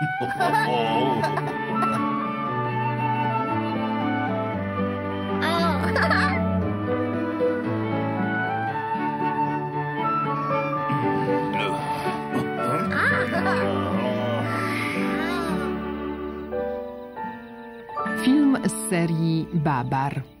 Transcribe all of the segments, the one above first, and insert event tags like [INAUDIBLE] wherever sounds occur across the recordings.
Film z serii Babar.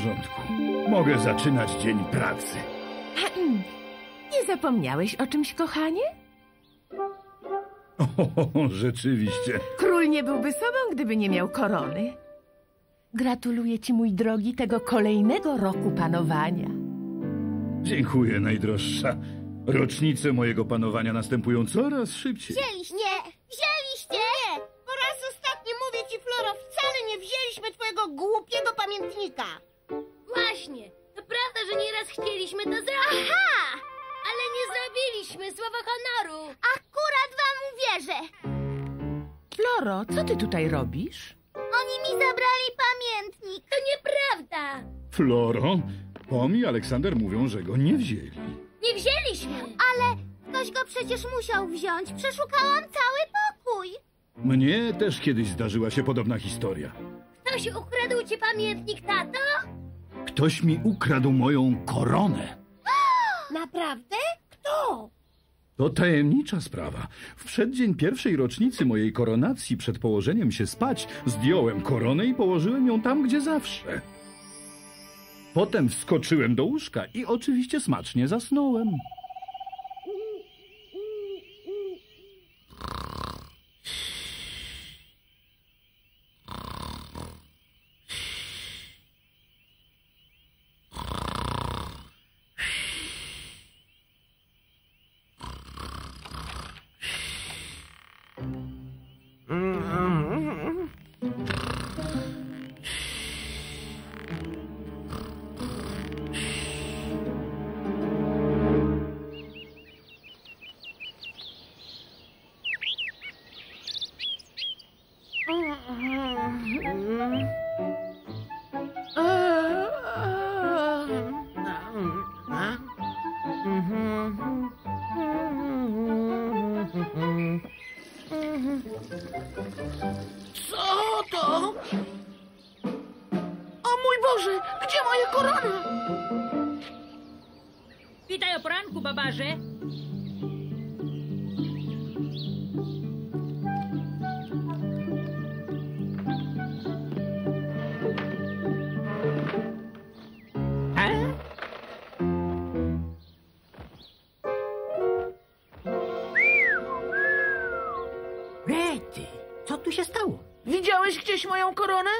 Porządku. Mogę zaczynać dzień pracy. Nie zapomniałeś o czymś, kochanie? O, rzeczywiście. Król nie byłby sobą, gdyby nie miał korony. Gratuluję ci, mój drogi, tego kolejnego roku panowania. Dziękuję, najdroższa. Rocznice mojego panowania następują coraz szybciej. Wzięliście! Nie! Wzięliście! Nie! Po raz ostatni mówię ci, Floro, wcale nie wzięliśmy twojego głupiego pamiętnika. Właśnie. To prawda, że nieraz chcieliśmy to zrobić. Aha! Ale nie zrobiliśmy, słowo honoru. Akurat wam uwierzę. Floro, co ty tutaj robisz? Oni mi zabrali pamiętnik. To nieprawda. Floro, Pom i Aleksander mówią, że go nie wzięli. Nie wzięliśmy. Ale ktoś go przecież musiał wziąć. Przeszukałam cały pokój. Mnie też kiedyś zdarzyła się podobna historia. Ktoś ukradł ci pamiętnik, tato? Ktoś mi ukradł moją koronę. Naprawdę? Kto? To tajemnicza sprawa. W przeddzień pierwszej rocznicy mojej koronacji, przed położeniem się spać, zdjąłem koronę i położyłem ją tam, gdzie zawsze. Potem wskoczyłem do łóżka i oczywiście smacznie zasnąłem. Witaj o poranku, babarze. Rety, co tu się stało? Widziałeś gdzieś moją koronę?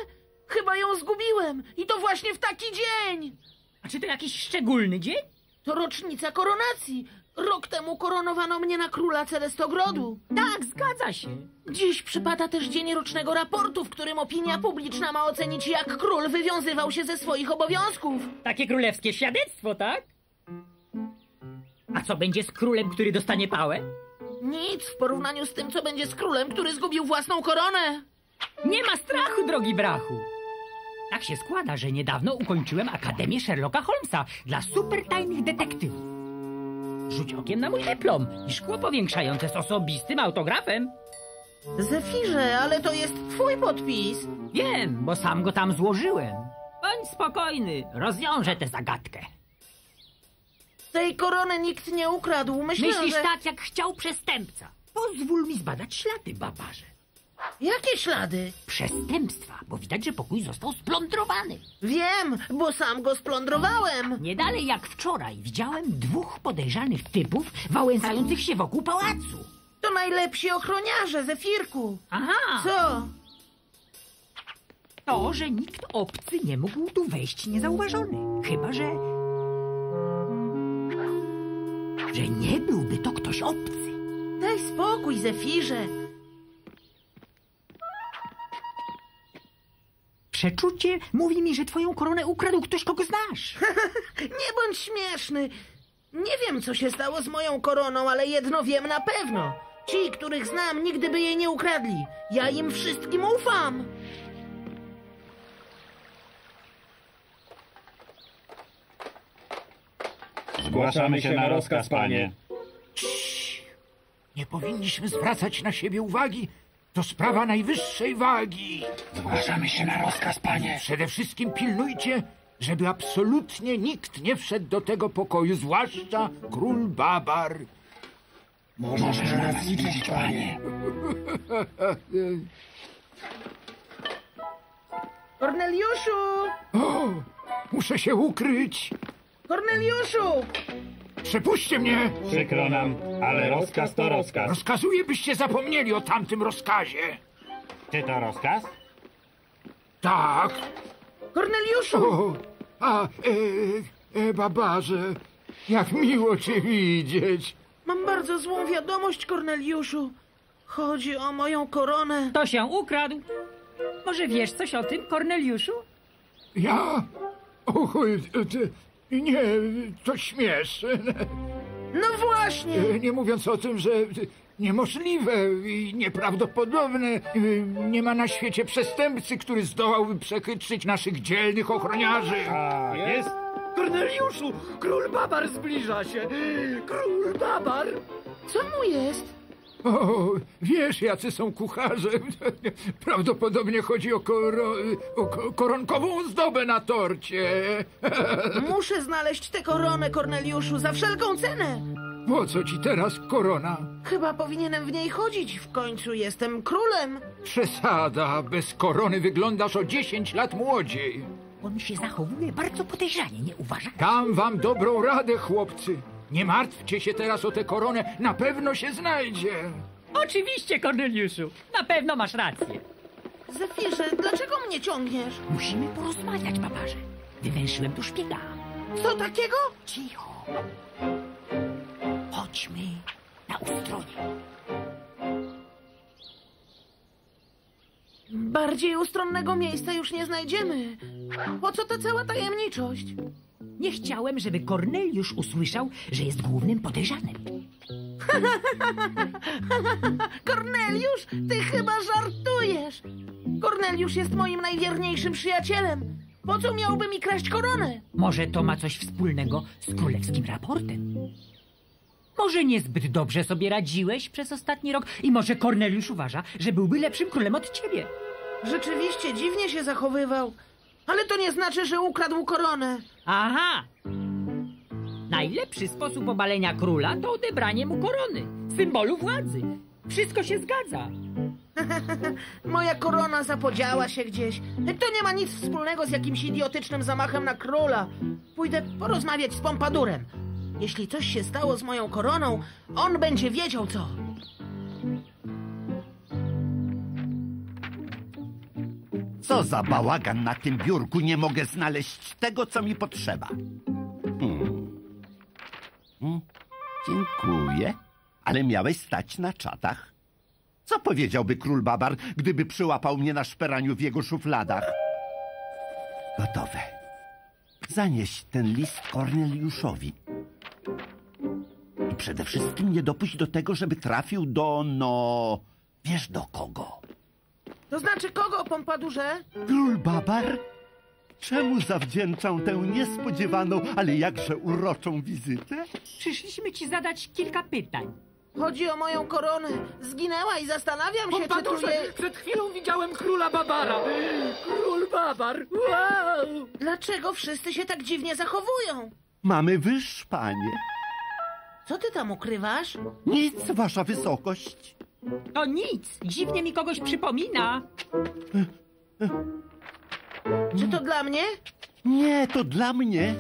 Chyba ją zgubiłem i to właśnie w taki dzień. A czy to jakiś szczególny dzień? To rocznica koronacji. Rok temu koronowano mnie na króla Celestogrodu. Tak, zgadza się. Dziś przypada też dzień rocznego raportu, w którym opinia publiczna ma ocenić, jak król wywiązywał się ze swoich obowiązków. Takie królewskie świadectwo, tak? A co będzie z królem, który dostanie pałę? Nic w porównaniu z tym, co będzie z królem, który zgubił własną koronę. Nie ma strachu, drogi brachu. Tak się składa, że niedawno ukończyłem Akademię Sherlocka Holmesa dla supertajnych detektywów. Rzuć okiem na mój dyplom i szkło powiększające z osobistym autografem. Zefirze, ale to jest twój podpis. Wiem, bo sam go tam złożyłem. Bądź spokojny, rozwiążę tę zagadkę. Tej korony nikt nie ukradł. Myślę, Myślisz że... tak, jak chciał przestępca. Pozwól mi zbadać ślady, babarze. Jakie ślady? Przestępstwa, bo widać, że pokój został splądrowany. Wiem, bo sam go splądrowałem. Nie dalej jak wczoraj widziałem dwóch podejrzanych typów wałęsających się wokół pałacu. To najlepsi ochroniarze, Zefirku. Aha! Co? To, że nikt obcy nie mógł tu wejść niezauważony. Chyba, że... Że nie byłby to ktoś obcy. Daj spokój, Zefirze. Przeczucie mówi mi, że twoją koronę ukradł ktoś, kogo znasz. [LAUGHS] Nie bądź śmieszny. Nie wiem, co się stało z moją koroną, ale jedno wiem na pewno. Ci, których znam, nigdy by jej nie ukradli. Ja im wszystkim ufam. Zgłaszamy się na rozkaz, panie. Nie powinniśmy zwracać na siebie uwagi. To sprawa najwyższej wagi. Zgłaszamy się na rozkaz, panie. Przede wszystkim pilnujcie, żeby absolutnie nikt nie wszedł do tego pokoju, zwłaszcza król Babar. Możesz nas liczyć, panie. Korneliuszu! O, muszę się ukryć. Korneliuszu! Przepuśćcie mnie. Przykro nam, ale rozkaz to rozkaz. Rozkazuję, byście zapomnieli o tamtym rozkazie. Czy to rozkaz? Tak. Korneliuszu! O, a, e, e, Babarze, jak miło cię widzieć. Mam bardzo złą wiadomość, Korneliuszu. Chodzi o moją koronę. To się ukradł. Może wiesz coś o tym, Korneliuszu? Ja? Och, e, ty- nie, to śmieszne. No właśnie! Nie mówiąc o tym, że niemożliwe i nieprawdopodobne. Nie ma na świecie przestępcy, który zdołałby przechytrzyć naszych dzielnych ochroniarzy. A, jest. Korneliuszu, król Babar zbliża się! Król Babar! Co mu jest? O, wiesz, jacy są kucharze. [LAUGHS] Prawdopodobnie chodzi o, koro, o ko- koronkową ozdobę na torcie. [LAUGHS] Muszę znaleźć tę koronę, Korneliuszu, za wszelką cenę. Po co ci teraz korona? Chyba powinienem w niej chodzić. W końcu jestem królem. Przesada. Bez korony wyglądasz o 10 lat młodziej. On się zachowuje bardzo podejrzanie, nie uważasz? Dam wam dobrą radę, chłopcy. Nie martwcie się teraz o tę koronę. Na pewno się znajdzie. Oczywiście, Korneliuszu. Na pewno masz rację. Zefirze, dlaczego mnie ciągniesz? Musimy porozmawiać, babarze. Wywęszyłem tu szpiega. Co takiego? Cicho. Chodźmy na ustronie. Bardziej ustronnego miejsca już nie znajdziemy. Po co ta cała tajemniczość? Nie chciałem, żeby Korneliusz usłyszał, że jest głównym podejrzanym. [LAUGHS] Korneliusz, ty chyba żartujesz. Korneliusz jest moim najwierniejszym przyjacielem. Po co miałby mi kraść koronę? Może to ma coś wspólnego z królewskim raportem? Może niezbyt dobrze sobie radziłeś przez ostatni rok i może Korneliusz uważa, że byłby lepszym królem od ciebie. Rzeczywiście dziwnie się zachowywał. Ale to nie znaczy, że ukradł koronę. Aha! Najlepszy sposób obalenia króla to odebranie mu korony, symbolu władzy. Wszystko się zgadza. [LAUGHS] Moja korona zapodziała się gdzieś. To nie ma nic wspólnego z jakimś idiotycznym zamachem na króla. Pójdę porozmawiać z Pompadurem. Jeśli coś się stało z moją koroną, on będzie wiedział co. Co za bałagan na tym biurku, nie mogę znaleźć tego, co mi potrzeba. Hmm. Hmm. Dziękuję, ale miałeś stać na czatach. Co powiedziałby król Babar, gdyby przyłapał mnie na szperaniu w jego szufladach? Gotowe. Zanieś ten list Korneliuszowi. I przede wszystkim nie dopuść do tego, żeby trafił do, no... Wiesz do kogo? To znaczy kogo, Pompadurze? Król Babar? Czemu zawdzięczam tę niespodziewaną, ale jakże uroczą wizytę? Przyszliśmy ci zadać kilka pytań. Chodzi o moją koronę. Zginęła i zastanawiam się, czy tu je... przed chwilą widziałem króla Babara! Król Babar! Wow! Dlaczego wszyscy się tak dziwnie zachowują? Mamy wyszpanie. Co ty tam ukrywasz? Nic, wasza wysokość. To nic, dziwnie mi kogoś przypomina. Czy to dla mnie? Nie, to dla mnie.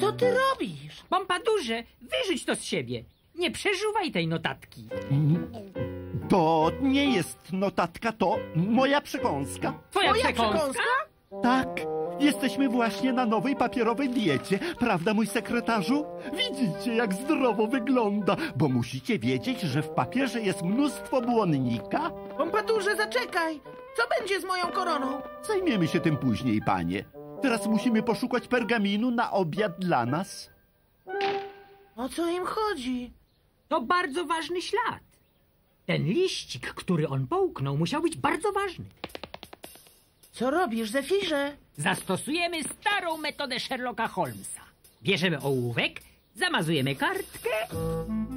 Co ty robisz? Pompadurze, wyrzuć to z siebie. Nie przeżuwaj tej notatki. To nie jest notatka, to moja przekąska. Twoja Moja przekąska? przekąska? Tak, Jesteśmy właśnie na nowej papierowej diecie, prawda, mój sekretarzu? Widzicie, jak zdrowo wygląda, bo musicie wiedzieć, że w papierze jest mnóstwo błonnika. Pompadurze, zaczekaj! Co będzie z moją koroną? Zajmiemy się tym później, panie. Teraz musimy poszukać pergaminu na obiad dla nas. O co im chodzi? To bardzo ważny ślad. Ten liścik, który on połknął, musiał być bardzo ważny. Co robisz, Zefirze? Zastosujemy starą metodę Sherlocka Holmesa. Bierzemy ołówek, zamazujemy kartkę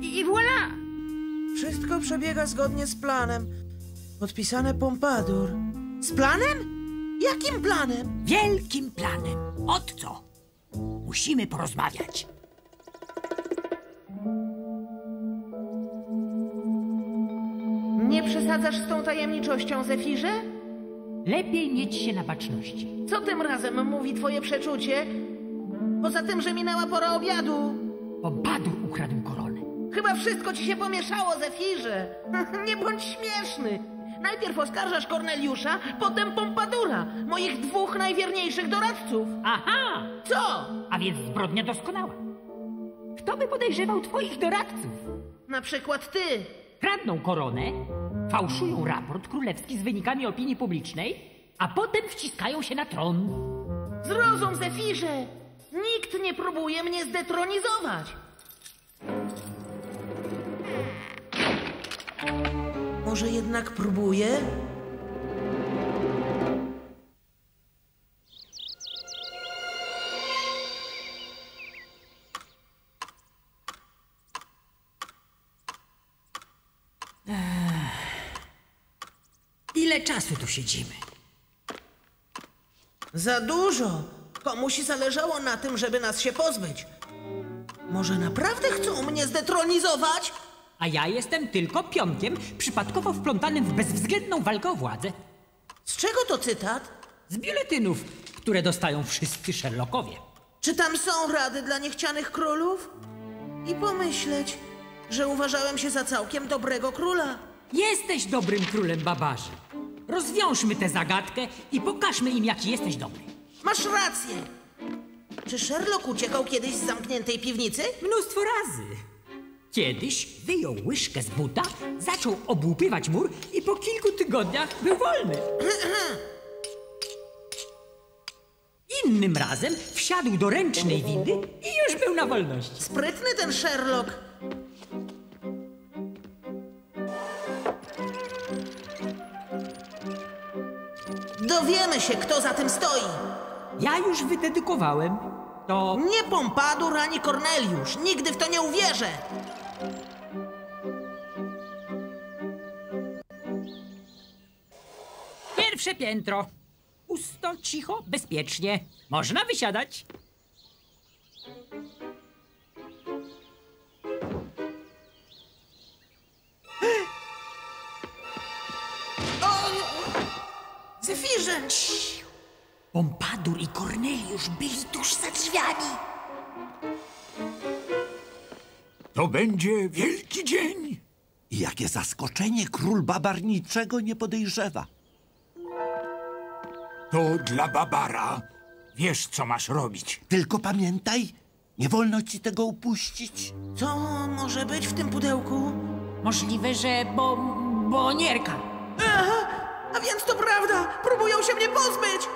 i, i voilà! Wszystko przebiega zgodnie z planem. Podpisane Pompadur. Z planem? Jakim planem? Wielkim planem. Od co? Musimy porozmawiać. Nie przesadzasz z tą tajemniczością, Zefirze? Lepiej mieć się na baczności. Co tym razem mówi twoje przeczucie? Poza tym, że minęła pora obiadu. Pompadur ukradł koronę. Chyba wszystko ci się pomieszało, Zefirze. [LAUGHS] Nie bądź śmieszny. Najpierw oskarżasz Korneliusza, potem Pompadura, moich dwóch najwierniejszych doradców. Aha! Co? A więc zbrodnia doskonała. Kto by podejrzewał twoich doradców? Na przykład ty. Kradną koronę, fałszują raport królewski z wynikami opinii publicznej, a potem wciskają się na tron. Zrozum, Zefirze. Nikt nie próbuje mnie zdetronizować. Może jednak próbuje? Czasu tu siedzimy? Za dużo. Komuś zależało na tym, żeby nas się pozbyć. Może naprawdę chcą mnie zdetronizować? A ja jestem tylko pionkiem przypadkowo wplątanym w bezwzględną walkę o władzę. Z czego to cytat? Z biuletynów, które dostają wszyscy Sherlockowie. Czy tam są rady dla niechcianych królów? I pomyśleć, że uważałem się za całkiem dobrego króla. Jesteś dobrym królem babarzy. Rozwiążmy tę zagadkę i pokażmy im, jaki jesteś dobry. Masz rację. Czy Sherlock uciekał kiedyś z zamkniętej piwnicy? Mnóstwo razy. Kiedyś wyjął łyżkę z buta, zaczął obłupywać mur i po kilku tygodniach był wolny. Innym razem wsiadł do ręcznej windy i już był na wolności. Sprytny ten Sherlock. Dowiemy się, kto za tym stoi. Ja już wydedykowałem. To Nie Pompadur ani Corneliusz. Nigdy w to nie uwierzę. pierwsze piętro. Pusto, cicho, bezpiecznie. Można wysiadać. Zefirze! Pompadur i Korneliusz byli tuż za drzwiami. To będzie wielki dzień. I jakie zaskoczenie, król babar niczego nie podejrzewa. To dla Babara. Wiesz, co masz robić. Tylko pamiętaj, nie wolno ci tego upuścić. Co może być w tym pudełku? Możliwe, że bo... bonierka. Aha, a więc to prawda! Próbują się mnie pozbyć!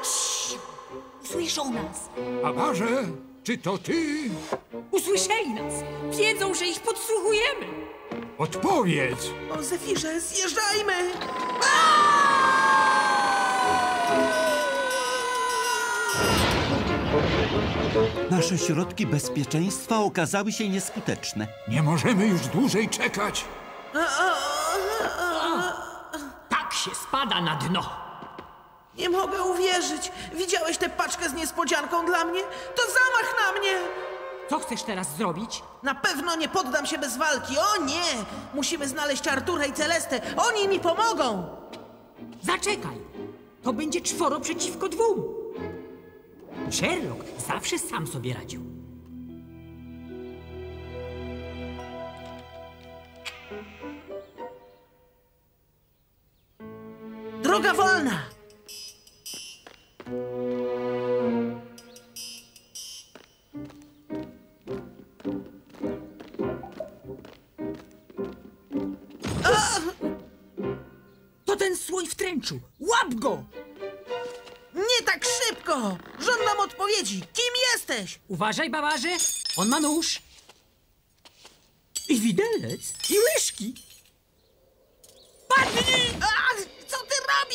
Usłyszą nas. Babarze, czy to ty? Usłyszeli nas. Wiedzą, że ich podsłuchujemy. Odpowiedz. O, Zefirze, zjeżdżajmy! Nasze środki bezpieczeństwa okazały się nieskuteczne. Nie możemy już dłużej czekać. Tak się spada na dno. Nie mogę uwierzyć! Widziałeś tę paczkę z niespodzianką dla mnie? To zamach na mnie! Co chcesz teraz zrobić? Na pewno nie poddam się bez walki. O nie! Musimy znaleźć Artura i Celestę. Oni mi pomogą! Zaczekaj. To będzie czworo przeciwko dwóm. Sherlock zawsze sam sobie radził. Droga wolna! To ten słoń wtręczył! Łap go! Nie tak szybko! Żądam odpowiedzi! Kim jesteś? Uważaj, babarze! On ma nóż! I widelec! I łyżki!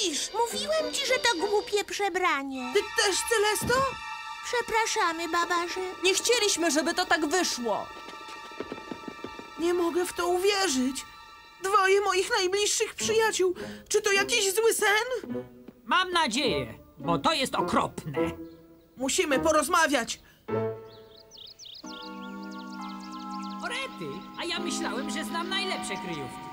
Robisz? Mówiłem ci, że to głupie przebranie. Ty też, Cylesto? Przepraszamy, babarze. Nie chcieliśmy, żeby to tak wyszło. Nie mogę w to uwierzyć. Dwoje moich najbliższych przyjaciół. Czy to jakiś zły sen? Mam nadzieję, bo to jest okropne. Musimy porozmawiać. Orety, a ja myślałem, że znam najlepsze kryjówki.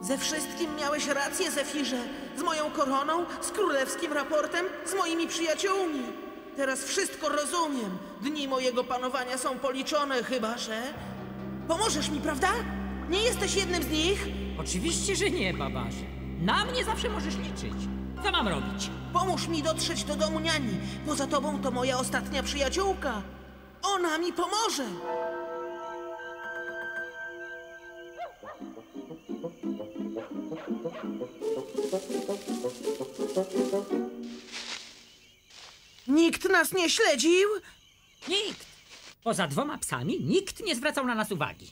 Ze wszystkim miałeś rację, Zefirze. Z moją koroną, z królewskim raportem, z moimi przyjaciółmi. Teraz wszystko rozumiem. Dni mojego panowania są policzone, chyba że... Pomożesz mi, prawda? Nie jesteś jednym z nich? Oczywiście, że nie, babarze. Na mnie zawsze możesz liczyć. Co mam robić? Pomóż mi dotrzeć do domu niani. Poza tobą to moja ostatnia przyjaciółka. Ona mi pomoże. Nikt nas nie śledził? Nikt. Poza dwoma psami nikt nie zwracał na nas uwagi.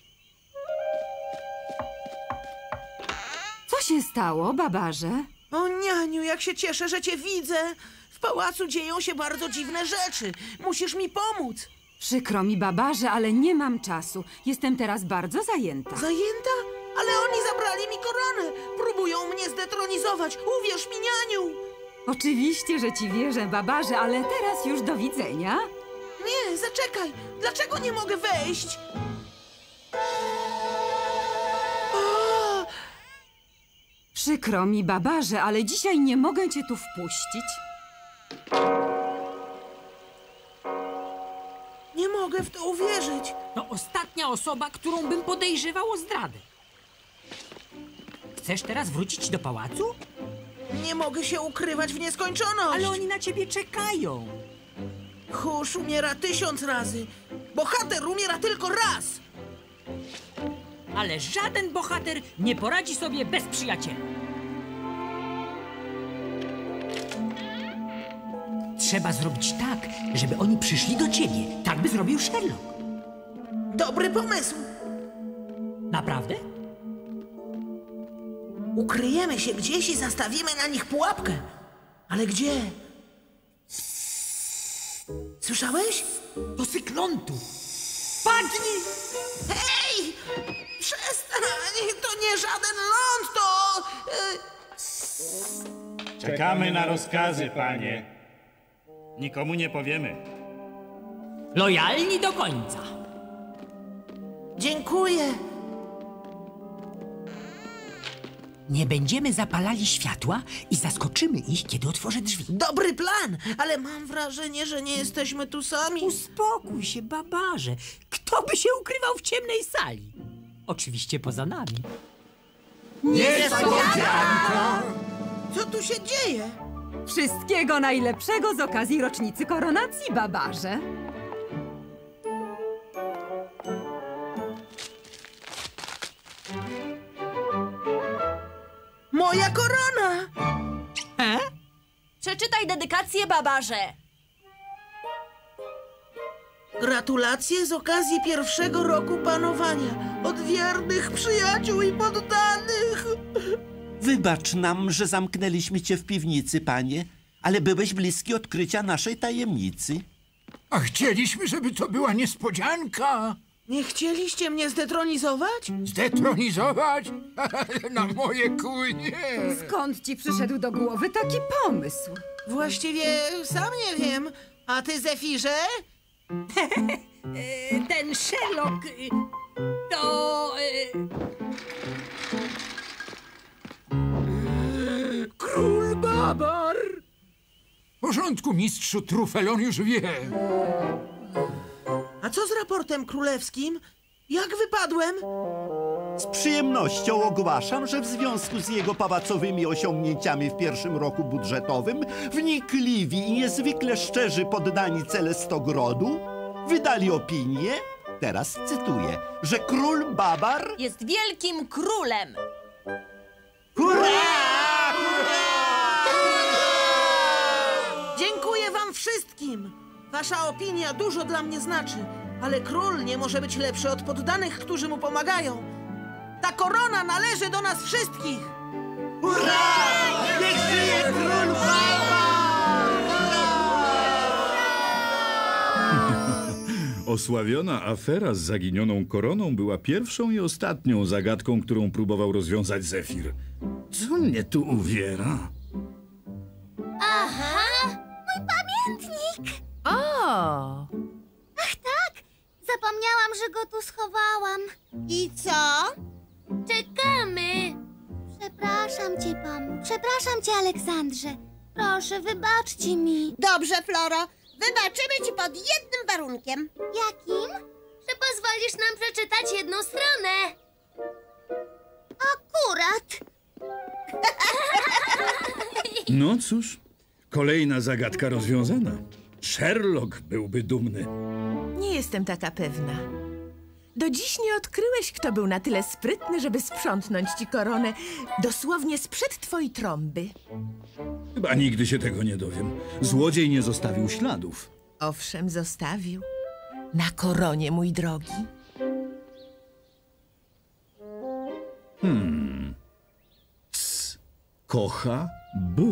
Co się stało, babarze? O nianiu, jak się cieszę, że cię widzę. W pałacu dzieją się bardzo dziwne rzeczy. Musisz mi pomóc. Przykro mi, babarze, ale nie mam czasu. Jestem teraz bardzo zajęta. Zajęta? Oni zabrali mi koronę. Próbują mnie zdetronizować. Uwierz mi, nianiu. Oczywiście, że ci wierzę, babarze, ale teraz już do widzenia. Nie, zaczekaj. Dlaczego nie mogę wejść? O, Przykro mi, babarze, ale dzisiaj nie mogę cię tu wpuścić. nie mogę w to uwierzyć. To ostatnia osoba, którą bym podejrzewał o zdradę. Chcesz teraz wrócić do pałacu? Nie mogę się ukrywać w nieskończoność. Ale oni na ciebie czekają. Husz umiera tysiąc razy. Bohater umiera tylko raz. Ale żaden bohater nie poradzi sobie bez przyjaciela. Trzeba zrobić tak, żeby oni przyszli do ciebie. Tak by zrobił Sherlock. Dobry pomysł. Naprawdę? Ukryjemy się gdzieś i zastawimy na nich pułapkę. Ale gdzie? Słyszałeś? To syklontu. Padnij! Hej! Przestań! To nie żaden ląd, to... y, Czekamy na rozkazy, panie. Nikomu nie powiemy. Lojalni do końca. Dziękuję. Nie będziemy zapalali światła i zaskoczymy ich, kiedy otworzę drzwi. Dobry plan, ale mam wrażenie, że nie jesteśmy tu sami. Uspokój się, babarze. Kto by się ukrywał w ciemnej sali? Oczywiście poza nami. Co tu się dzieje? Wszystkiego najlepszego z okazji rocznicy koronacji, babarze. Moja korona! Przeczytaj dedykację, babarze. Gratulacje z okazji pierwszego roku panowania. Od wiernych przyjaciół i poddanych. Wybacz nam, że zamknęliśmy cię w piwnicy, panie, ale byłeś bliski odkrycia naszej tajemnicy. A chcieliśmy, żeby to była niespodzianka. Nie chcieliście mnie zdetronizować? Zdetronizować? [LAUGHS] Na moje kłynie. Skąd ci przyszedł do głowy taki pomysł? Właściwie sam nie wiem. A ty, Zefirze? [LAUGHS] Ten Sherlock y, to... y, Król Babar! W porządku, mistrzu Trufelon już wie. A co z raportem królewskim? Jak wypadłem? Z przyjemnością ogłaszam, że w związku z jego pałacowymi osiągnięciami w pierwszym roku budżetowym wnikliwi i niezwykle szczerzy poddani Celestogrodu wydali opinię, Teraz cytuję, że król Babar... Jest wielkim królem. Dziękuję wam wszystkim. Wasza opinia dużo dla mnie znaczy, ale król nie może być lepszy od poddanych, którzy mu pomagają. Ta korona należy do nas wszystkich. Niech żyje król! Osławiona afera z zaginioną koroną była pierwszą i ostatnią zagadką, którą próbował rozwiązać Zefir. Co mnie tu uwiera? Aha! Zapomniałam, że go tu schowałam. I co? Czekamy! Przepraszam cię, Pam. Przepraszam cię, Aleksandrze. Proszę, wybaczcie mi. Dobrze, Floro. Wybaczymy ci pod jednym warunkiem. Jakim? Że pozwolisz nam przeczytać jedną stronę! Akurat. No cóż, kolejna zagadka rozwiązana. Sherlock byłby dumny. Nie jestem taka pewna. Do dziś nie odkryłeś, kto był na tyle sprytny, żeby sprzątnąć ci koronę dosłownie sprzed twojej trąby. Chyba nigdy się tego nie dowiem. Złodziej nie zostawił śladów. Owszem, zostawił. Na koronie, mój drogi. Kocha B.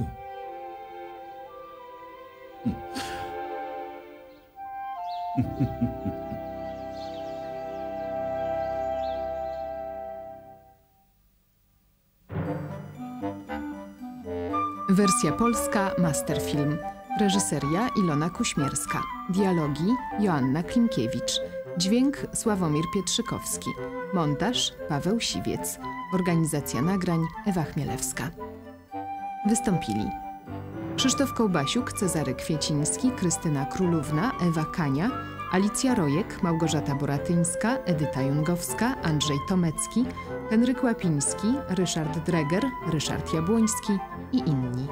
Wersja polska Masterfilm. Reżyseria Ilona Kuśmierska. Dialogi Joanna Klimkiewicz. Dźwięk Sławomir Pietrzykowski. Montaż Paweł Siwiec. Organizacja nagrań Ewa Chmielewska. Wystąpili Krzysztof Kołbasiuk, Cezary Kwieciński, Krystyna Królówna, Ewa Kania, Alicja Rojek, Małgorzata Boratyńska, Edyta Jungowska, Andrzej Tomecki, Henryk Łapiński, Ryszard Dreger, Ryszard Jabłoński i inni.